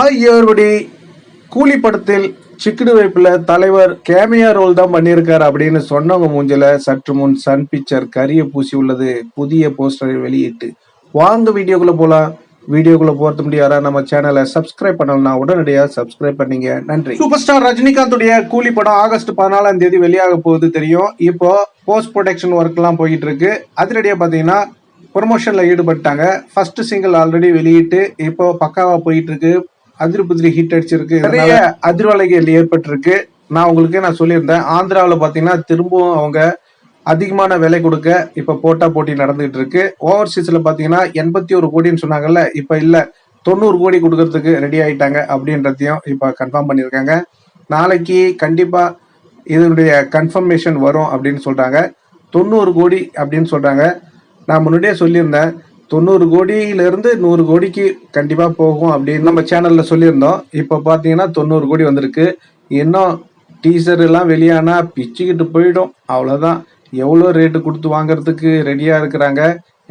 ஆகியோருடைய கூலி படத்தில் சிக்குடு வைப்பில் தலைவர் கேமியா ரோல் தான் பண்ணியிருக்காரு அப்படின்னு சொன்னவங்க மூஞ்சில சற்று முன் சன் பிக்சர் கரிய பூசி உள்ளது. புதிய போஸ்டரை வெளியிட்டு வாங்க வீடியோக்குள்ள போலாம். வீடியோக்குள்ள போறது முடியாதா நம்ம சேனலை சப்ஸ்கிரைப் பண்ணலனா உடனடியாக சப்ஸ்கிரைப் பண்ணீங்க. நன்றி. சூப்பர் ஸ்டார் ரஜினிகாந்துடைய கூலி படம் ஆகஸ்ட் பதினாலாம் தேதி வெளியாக போகுது தெரியும். இப்போ போஸ்ட் ப்ரொடக்ஷன் ஒர்க்லாம் போய்கிட்டு போயிட்டு இருக்கு. அதிரடியாக பார்த்தீங்கன்னா ப்ரொமோஷனில் ஈடுபட்டாங்க. ஃபர்ஸ்ட் சிங்கிள் ஆல்ரெடி வெளியிட்டு இப்போ பக்காவாக போயிட்டு இருக்கு. அதிரி புதிரி ஹிட் அடிச்சிருக்கு. நிறைய அதிர்வலைகள் ஏற்பட்டிருக்கு. நான் உங்களுக்கு நான் சொல்லியிருந்தேன் ஆந்திராவில் பார்த்தீங்கன்னா திரும்பவும் அவங்க அதிகமான விலை கொடுக்க இப்ப போட்டா போட்டி நடந்துகிட்டு இருக்கு. ஓவர்சீஸ்ல பாத்தீங்கன்னா எண்பத்தி ஒரு கோடின்னு சொன்னாங்கல்ல இப்ப இல்ல தொண்ணூறு கோடி கொடுக்கறதுக்கு ரெடி ஆயிட்டாங்க அப்படின்றதையும் இப்ப கன்ஃபார்ம் பண்ணியிருக்காங்க. நாளைக்கு கண்டிப்பா இதனுடைய கன்ஃபர்மேஷன் வரும் அப்படின்னு சொல்றாங்க. தொண்ணூறு கோடி அப்படின்னு சொல்றாங்க. நான் முன்னாடியே சொல்லியிருந்தேன் தொண்ணூறு கோடியில இருந்து நூறு கோடிக்கு கண்டிப்பா போகும் அப்படின்னு நம்ம சேனல்ல சொல்லியிருந்தோம். இப்ப பாத்தீங்கன்னா தொண்ணூறு கோடி வந்திருக்கு. இன்னும் டீசர் எல்லாம் வெளியானா பிச்சுக்கிட்டு போயிடும். அவ்வளவுதான். எவ்வளோ ரேட்டு கொடுத்து வாங்குறதுக்கு ரெடியா இருக்கிறாங்க.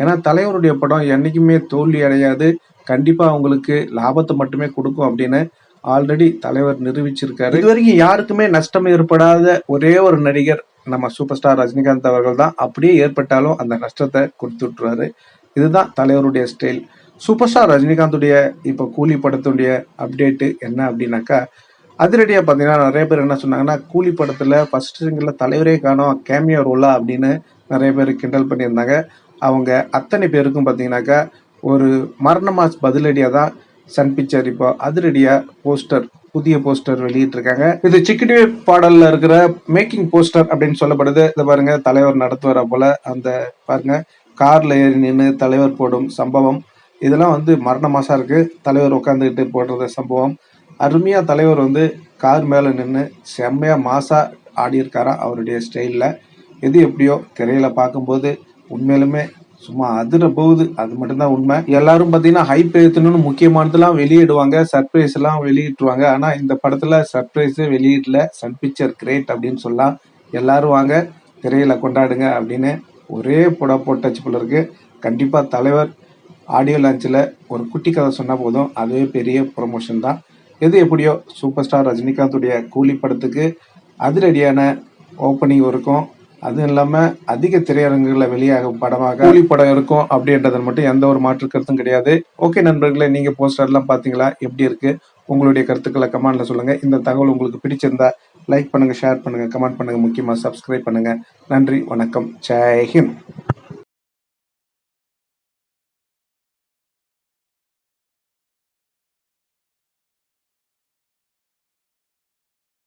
ஏன்னா தலைவருடைய படம் என்னைக்குமே தோல்வி அடையாது. கண்டிப்பா அவங்களுக்கு லாபத்தை மட்டுமே கொடுக்கும் அப்படின்னு ஆல்ரெடி தலைவர் நிரூபிச்சிருக்காரு. இது வரைக்கும் யாருக்குமே நஷ்டம் ஏற்படாத ஒரே ஒரு நடிகர் நம்ம சூப்பர் ஸ்டார் ரஜினிகாந்த் அவர்கள் தான். அப்படியே ஏற்பட்டாலும் அந்த நஷ்டத்தை கொடுத்து இதுதான் தலைவருடைய ஸ்டைல் சூப்பர் ஸ்டார் ரஜினிகாந்துடைய இப்போ கூலி படத்துடைய அப்டேட்டு என்ன அப்படின்னாக்கா அதிரடியாக பார்த்தீங்கன்னா நிறைய பேர் என்ன சொன்னாங்கன்னா கூலி படத்தில் ஃபர்ஸ்ட் சிங்கில் தலைவரே காணும் கேமியோ ரோலா அப்படின்னு நிறைய பேர் கிண்டல் பண்ணியிருந்தாங்க. அவங்க அத்தனை பேருக்கும் பார்த்தீங்கன்னாக்கா ஒரு மரணமாஸ் பதிலடியாக தான் சன் பிக்சர் இப்போ அதிரடியாக போஸ்டர் புதிய போஸ்டர் வெளியிட்டிருக்காங்க. இது சிக்கிடி பாடல்ல இருக்கிற மேக்கிங் போஸ்டர் அப்படின்னு சொல்லப்படுது. இதை பாருங்க தலைவர் நடத்துவார போல அந்த பாருங்க. கார்ல ஏறி நின்று தலைவர் போடும் சம்பவம். இதெல்லாம் வந்து மரண மாசாக இருக்கு. தலைவர் உட்காந்துக்கிட்டு போடுற சம்பவம். அருமையா தலைவர் வந்து கார் மேல நின்று செம்மையா மாசா ஆடியிருக்காரா அவருடைய ஸ்டைல்ல. எது எப்படியோ திரையில பார்க்கும்போது உண்மையிலுமே சும்மா அதிர போகுது. அது மட்டும்தான் உண்மை. எல்லாரும் பார்த்தீங்கன்னா ஹைப் ஏற்றணும்னு முக்கியமானதெல்லாம் வெளியிடுவாங்க. சர்ப்ரைஸ் எல்லாம் வெளியிட்டுருவாங்க. ஆனால் இந்த படத்தில் சர்ப்ரைஸே வெளியிடல. சன் பிக்சர் கிரேட் அப்படின்னு சொல்லலாம். எல்லாரும் வாங்க திரையில கொண்டாடுங்க அப்படின்னு ஒரே புடா போட்டாச்சு போல இருக்கு. கண்டிப்பாக தலைவர் ஆடியோ லான்ச்சில் ஒரு குட்டி கதை சொன்னால் போதும். அதுவே பெரிய ப்ரொமோஷன் தான். எது எப்படியோ சூப்பர் ஸ்டார் ரஜினிகாந்துடைய கூலி படத்துக்கு அதிரடியான ஓப்பனிங் இருக்கும். அதுவும் இல்லாமல் அதிக திரையரங்குகளில் வெளியாகும் படமாக கூலி படம் இருக்கும் அப்படின்றது மட்டும் எந்த ஒரு மாற்று கருத்தும் கிடையாது. ஓகே நண்பர்களே நீங்கள் போஸ்டர்லாம் பார்த்தீங்களா எப்படி இருக்குது உங்களுடைய கருத்துக்களை கமாண்டில் சொல்லுங்கள் இந்த தகவல் உங்களுக்கு பிடிச்சிருந்தா லைக் பண்ணுங்க ஷேர் பண்ணுங்க கமெண்ட் பண்ணுங்க முக்கியமாக சப்ஸ்கிரைப் பண்ணுங்க. நன்றி வணக்கம் ஜெய்ஹிந்த்